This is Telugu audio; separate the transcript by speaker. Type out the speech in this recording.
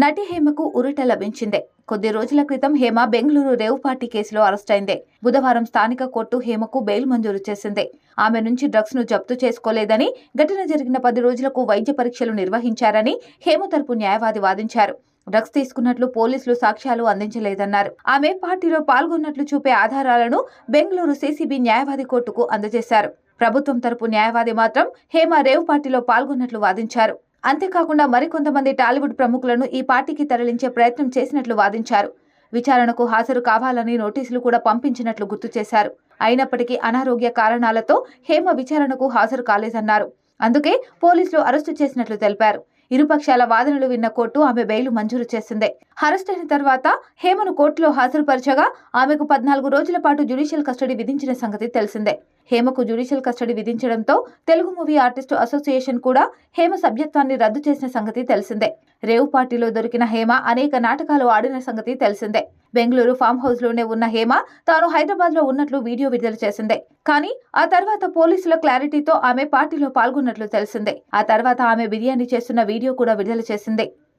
Speaker 1: నటి హేమకు ఉరట లభించిందే. కొద్ది రోజుల క్రితం హేమ బెంగళూరు రేవ్ పార్టీ కేసులో అరెస్ట్ అయింది. బుధవారం స్థానిక కోర్టు హేమకు బెయిల్ మంజూరు చేసింది. ఆమె నుంచి డ్రగ్స్ను జప్తు చేసుకోలేదని ఘటన జరిగిన పది రోజులకు వైద్య పరీక్షలు నిర్వహించారని హేమ తరపు న్యాయవాది వాదించారు. డ్రగ్స్ తీసుకున్నట్లు పోలీసులు సాక్ష్యాలు అందించలేదన్నారు. ఆమె పార్టీలో పాల్గొన్నట్లు చూపే ఆధారాలను బెంగళూరు సీసీబీ న్యాయవాది కోర్టుకు అందజేశారు. ప్రభుత్వం తరపు న్యాయవాది మాత్రం హేమ రేవ్ పార్టీలో పాల్గొన్నట్లు వాదించారు. అంతేకాకుండా మరికొంతమంది టాలీవుడ్ ప్రముఖులను ఈ పార్టీకి తరలించే ప్రయత్నం చేసినట్లు వాదించారు. విచారణకు హాజరు కావాలని నోటీసులు కూడా పంపించినట్లు గుర్తు చేశారు. అయినప్పటికీ అనారోగ్య కారణాలతో హేమ విచారణకు హాజరు కాలేదన్నారు. అందుకే పోలీసులు అరెస్టు చేసినట్లు తెలిపారు. ఇరుపక్షాల వాదనలు విన్న కోర్టు ఆమె బెయిల్ మంజూరు చేసింది. అరెస్ట్ అయిన తర్వాత హేమను కోర్టులో హాజరుపరచగా ఆమెకు పద్నాలుగు రోజుల పాటు జ్యుడిషియల్ కస్టడీ విధించిన సంగతి తెలిసిందే. హేమకు జ్యుడిషియల్ కస్టడీ విధించడంతో తెలుగు మూవీ ఆర్టిస్టు అసోసియేషన్ కూడా హేమ సభ్యత్వాన్ని రద్దు చేసిన సంగతి తెలిసిందే. రేవు పార్టీలో దొరికిన హేమ అనేక నాటకాలు ఆడిన సంగతి తెలిసిందే. బెంగళూరు ఫామ్ హౌస్లోనే ఉన్న హేమ తాను హైదరాబాద్లో ఉన్నట్లు వీడియో విడుదల చేసిందే. కానీ ఆ తర్వాత పోలీసుల క్లారిటీతో ఆమె పార్టీలో పాల్గొన్నట్లు తెలిసిందే. ఆ తర్వాత ఆమె బిర్యానీ చేస్తున్న వీడియో కూడా విడుదల చేసిందే.